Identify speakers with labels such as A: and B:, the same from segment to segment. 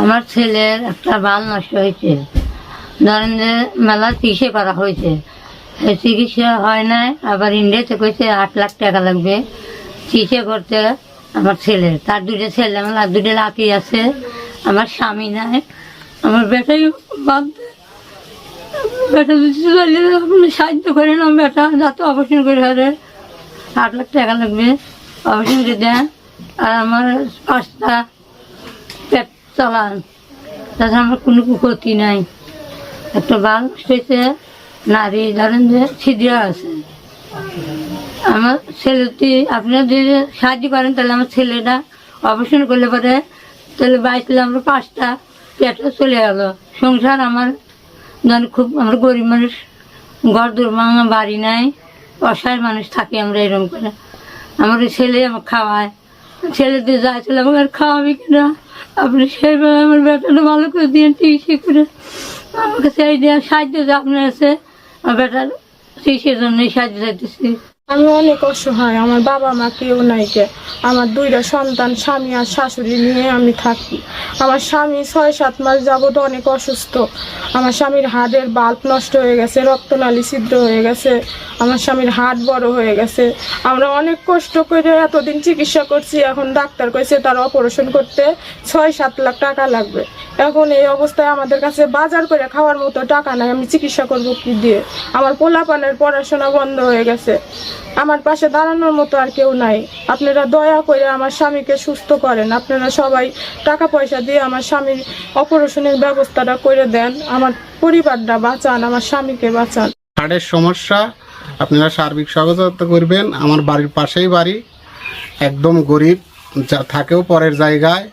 A: আমার ছেলের একটা বাল নষ্ট হয়েছে। ধরেন যে মেলা চিকিৎসা করা হয়েছে। চিকিৎসা হয় নাই, আবার ইন্ডিয়াতে কইছে আট লাখ টাকা লাগবে চিকিৎসা করতে আমার ছেলে। তার দুটো ছেলে, আমার আর দুটো লাকি আছে। আমার স্বামী নাই, আমার বেটাই বাদ বেটা যদি আপনি সাহায্য করেন, আমার বেটা যাতে অপারেশন করে হারে। আট লাখ টাকা লাগবে অপারেশন করে দেন। আর আমার পাঁচটা চালান তাছাড়া আমার কোনো ক্ষতি নাই। একটা বাল হয়েছে নারী, ধরেন যে ছিদ্র আছে। আমার ছেলেটি আপনারা যদি সাহায্য করেন, তাহলে আমার ছেলেটা অপারেশন করলে পরে তাহলে বাইশলে আমরা পাঁচটা পেটও চলে গেল। সংসার আমার, ধরেন খুব আমরা গরিব মানুষ, ঘর দুর্ভাঙা বাড়ি নাই, অসহায় মানুষ থাকি আমরা এরকম করে। আমার ছেলে আমার খাওয়ায়। ছেলেতে যায় ছেলে আমাকে খাওয়াবে কিনা? আপনি সেইভাবে আমার বেটাটা ভালো করে দিয়ে চিকিৎসা করে আমার কাছে সাহায্য আপনার আছে, আমার বেটার চিকিৎসার জন্যই সাহায্য চাইতেছি।
B: আমি অনেক অসহায়, আমার বাবা মা কেউ নাই কে। আমার দুইটা সন্তান, স্বামী আর শাশুড়ি নিয়ে আমি থাকি। আমার স্বামী ছয় সাত মাস যাবত অনেক অসুস্থ। আমার স্বামীর হাড়ের বাল্ব নষ্ট হয়ে গেছে, রক্তনালী ছিদ্র হয়ে গেছে। আমার স্বামীর হাট বড় হয়ে গেছে। আমরা অনেক কষ্ট করে এতদিন চিকিৎসা করছি, এখন ডাক্তার কইছে তার অপারেশন করতে ছয় সাত লাখ টাকা লাগবে। এখন এই অবস্থায় আমাদের কাছে বাজার করে খাওয়ার মতো টাকা নাই, আমি চিকিৎসা করব কি দিয়ে? আমার পোলাপানের পড়াশোনা বন্ধ হয়ে গেছে। আমার পাশে দাঁড়ানোর মতো আর কেউ নাই। আপনারা দয়া করে আমার স্বামীকে সুস্থ করেন। আপনারা সবাই টাকা পয়সা দিয়ে আমার স্বামীর অপারেশনের ব্যবস্থাটা করে দেন। আমার পরিবারটা বাঁচান, আমার স্বামীকে বাঁচান।
C: হার্টের সমস্যা, আপনারা সার্বিক সহযোগিতা করবেন। আমার বাড়ির পাশেই বাড়ি, একদম গরিব, যা থাকেও পরের জায়গায়।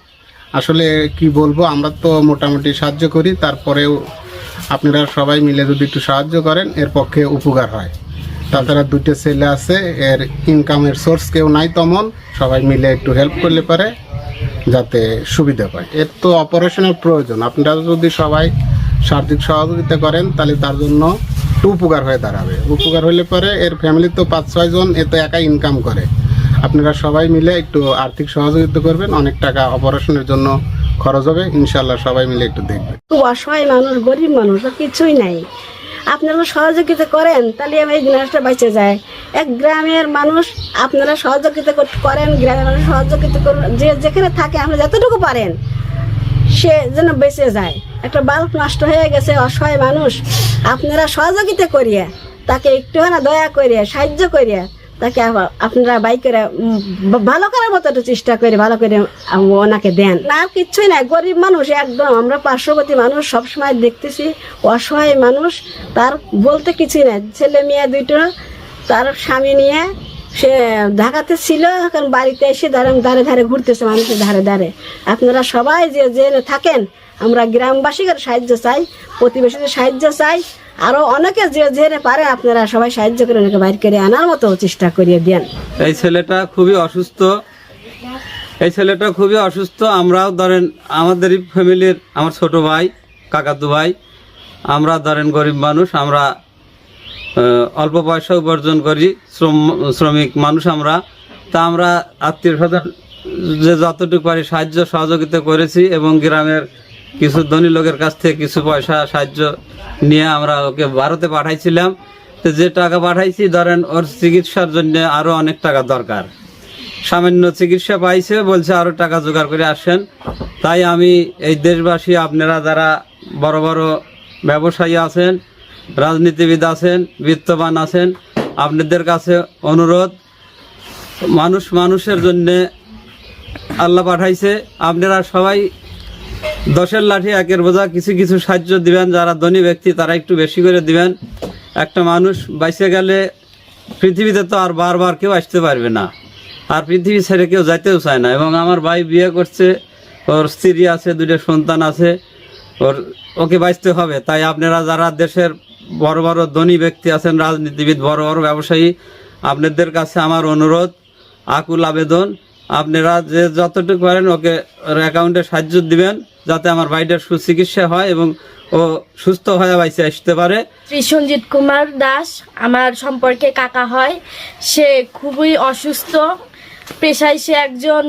C: আসলে কি বলব, আমরা তো মোটামুটি সাহায্য করি, তারপরেও আপনারা সবাই মিলে যদি একটু সাহায্য করেন, এর পক্ষে উপকার হয়। তাছাড়া দুইটা ছেলে আছে, এর ইনকামের সোর্স কেউ নাই তেমন। সবাই মিলে একটু হেল্প করলে পারে, যাতে সুবিধা পায়। এর তো অপারেশনের প্রয়োজন। আপনারা যদি সবাই সার্বিক সহযোগিতা করেন, তাহলে তার জন্য একটু উপকার হয়ে দাঁড়াবে। উপকার হলে পরে এর ফ্যামিলি তো পাঁচ ছয় জন, এ তো একা ইনকাম করে। আপনারা সবাই মিলে একটু আর্থিক সহযোগিতা করবেন, অনেক টাকা অপারেশনের জন্য খরচ হবে। ইনশাল্লাহ সবাই মিলে একটু দেখবেন।
D: খুব অসহায় মানুষ, গরিব মানুষ, কিছুই নাই। আপনারা সহযোগিতা করেন, তাহলে আমি এই জিনিসটা বেঁচে যায়। এক গ্রামের মানুষ আপনারা সহযোগিতা কর- করেন, গ্রামের মানুষ সহযোগিতা করুন। যে যেখানে থাকে, আপনি যতটুকু পারেন, সে যেন বেঁচে যায়। একটা বাল্ব নষ্ট হয়ে গেছে, অসহায় মানুষ, আপনারা সহযোগিতা করিয়া, তাকে একটু না দয়া করিয়া, সাহায্য করিয়ে তাকে আপনারা বাই করে ভালো করার মতো একটু চেষ্টা করে, ভালো করে ওনাকে দেন। না কিচ্ছুই না, গরিব মানুষ একদম। আমরা পার্শ্ববর্তী মানুষ সবসময় দেখতেছি, অসহায় মানুষ। তার বলতে কিছুই নাই ছেলে মেয়ে দুটো, তার স্বামী নিয়ে সে ঢাকাতে ছিল, এখন বাড়িতে এসে ধারে ধারে ধারে ঘুরতেছে মানুষের ধারে ধারে। আপনারা সবাই যে যে থাকেন, আমরা গ্রামবাসীদের সাহায্য চাই, প্রতিবেশীদের সাহায্য চাই আরও অনেকে যে যে পারে, আপনারা সবাই সাহায্য করে ওনাকে বাইর করে আনার মতো চেষ্টা করিয়ে দেন।
E: এই ছেলেটা খুবই অসুস্থ। এই ছেলেটা খুবই অসুস্থ। আমরাও ধরেন, আমাদেরই ফ্যামিলির, আমার ছোট ভাই, কাকাতু ভাই, আমরা ধরেন গরিব মানুষ, আমরা অল্প পয়সা উপার্জন করি, শ্রম, শ্রমিক মানুষ আমরা। তা আমরা আত্মীয় স্বজন যে যতটুকু পারি সাহায্য সহযোগিতা করেছি এবং গ্রামের কিছু ধনী লোকের কাছ থেকে কিছু পয়সা, সাহায্য নিয়ে আমরা ওকে ভারতে পাঠাইছিলাম। তো যে টাকা পাঠাইছি, ধরেন ওর চিকিৎসার জন্য আরও অনেক টাকা দরকার। সামান্য চিকিৎসা পাইছে, বলছে আরও টাকা জোগাড় করে আসেন। তাই আমি এই দেশবাসী, আপনারা যারা বড় বড় ব্যবসায়ী আছেন, রাজনীতিবিদ আছেন, বিত্তবান আছেন, আপনাদের কাছে অনুরোধ, মানুষ মানুষের জন্যে আল্লাহ পাঠাইছে, আপনারা সবাই দশের লাঠি, একের বোঝা, কিছু কিছু সাহায্য দিবেন। যারা ধনী ব্যক্তি, তারা একটু বেশি করে দিবেন। একটা মানুষ বাইসে গেলে পৃথিবীতে তো আর বারবার কেউ আসতে পারবে না। আর পৃথিবী ছেড়ে কেউ যাইতেও চায় না। এবং আমার ভাই বিয়ে করছে, ওর স্ত্রী আছে দুটো সন্তান আছে, ওর, ওকে বাঁচতে হবে। তাই আপনারা যারা দেশের বড় বড় ধনী ব্যক্তি আছেন, রাজনীতিবিদ, বড় বড় ব্যবসায়ী, আপনাদের কাছে আমার অনুরোধ, আকুল আবেদন। আপনারা যে যতটুকু পারেন ওকে ওর অ্যাকাউন্টে সাহায্য দিবেন। যাতে আমার ভাইটার সুচিকিৎসা হয় এবং ও সুস্থ হয়ে বাইসে আসতে পারে।
F: ত্রিসঞ্জিত কুমার দাস আমার সম্পর্কে কাকা হয়। সে খুবই অসুস্থ। পেশায় সে একজন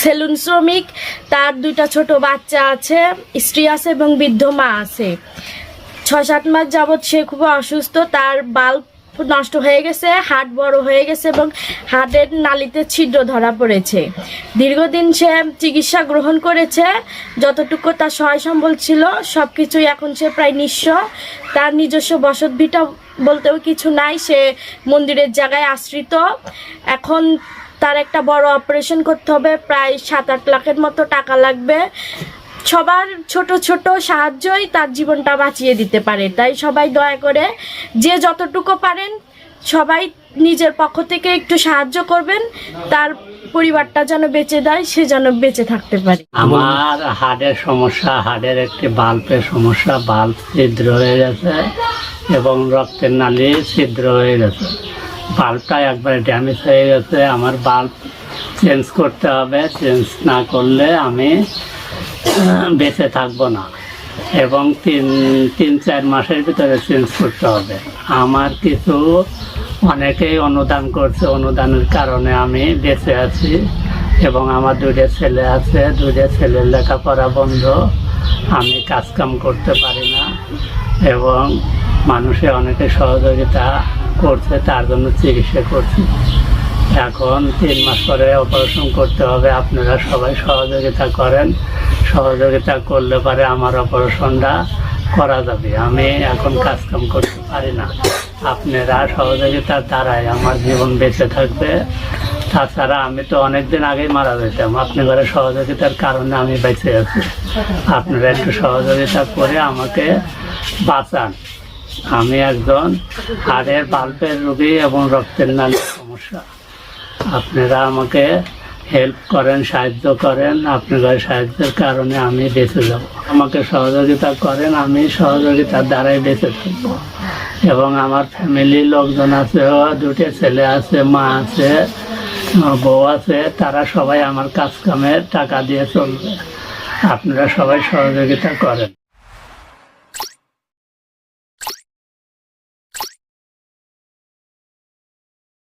F: সেলুন শ্রমিক। তার দুইটা ছোট বাচ্চা আছে, স্ত্রী আছে এবং বৃদ্ধ মা আছে। ছয় সাত মাস যাবৎ সে খুব অসুস্থ। তার বাল্ব নষ্ট হয়ে গেছে, হাট বড় হয়ে গেছে এবং হাটের নালিতে ছিদ্র ধরা পড়েছে। দীর্ঘদিন সে চিকিৎসা গ্রহণ করেছে, যতটুকু তার সহায় সম্বল ছিল সব কিছুই এখন সে প্রায় নিঃস্ব। তার নিজস্ব বসত ভিটা বলতেও কিছু নাই, সে মন্দিরের জায়গায় আশ্রিত। এখন তার একটা বড় অপারেশন করতে হবে, প্রায় সাত আট লাখের মতো টাকা লাগবে। সবার ছোট ছোট সাহায্যই তার জীবনটা বাঁচিয়ে দিতে পারে। তাই সবাই দয়া করে যে যতটুকু পারেন, সবাই নিজের পক্ষ থেকে একটু সাহায্য করবেন, তার পরিবারটা যেন বেঁচে দেয়, সে যেন বেঁচে থাকতে পারে।
G: আমার হার্টের সমস্যা হার্টের একটি বাল্বের সমস্যা, বাল্ব ছিদ্র হয়ে গেছে এবং রক্তের নালী ছিদ্র হয়ে গেছে। বাল্বটা একবারে ড্যামেজ হয়ে গেছে। আমার বাল্ব চেঞ্জ করতে হবে। চেঞ্জ না করলে আমি বেঁচে থাকব না। এবং তিন তিন, চার মাসের ভিতরে চেঞ্জ করতে হবে। আমার কিছু অনেকেই অনুদান করছে, অনুদানের কারণে আমি বেঁচে আছি এবং আমার দুইটা ছেলে আছে। দুইটা ছেলের লেখাপড়া বন্ধ। আমি কাজকাম করতে পারি না এবং মানুষে অনেকে সহযোগিতা করছে, তার জন্য চিকিৎসা করছি। এখন তিন মাস পরে অপারেশন করতে হবে। আপনারা সবাই সহযোগিতা করেন। সহযোগিতা করলে পারে আমার অপারেশনটা করা যাবে। আমি এখন কাজকাম করতে পারি না। আপনারা সহযোগিতার দ্বারাই আমার জীবন বেঁচে থাকবে। তাছাড়া আমি তো অনেকদিন আগেই মারা যেতাম। আপনাদের সহযোগিতার কারণে আমি বেঁচে আছি। আপনারা একটু সহযোগিতা করে আমাকে বাঁচান। আমি একজন হাড়ের বাল্বের রোগী এবং রক্তের নালীর সমস্যা। আপনারা আমাকে হেল্প করেন, সাহায্য করেন, আপনাদের সাহায্যের কারণে আমি বেঁচে যাব। আমাকে সহযোগিতা করেন, আমি সহযোগিতার দ্বারাই বেঁচে থাকব। এবং আমার ফ্যামিলির লোকজন আছে, দুটো ছেলে আছে, মা আছে বউ আছে, তারা সবাই আমার কাজ কামে টাকা দিয়ে চলবে। আপনারা সবাই সহযোগিতা করেন।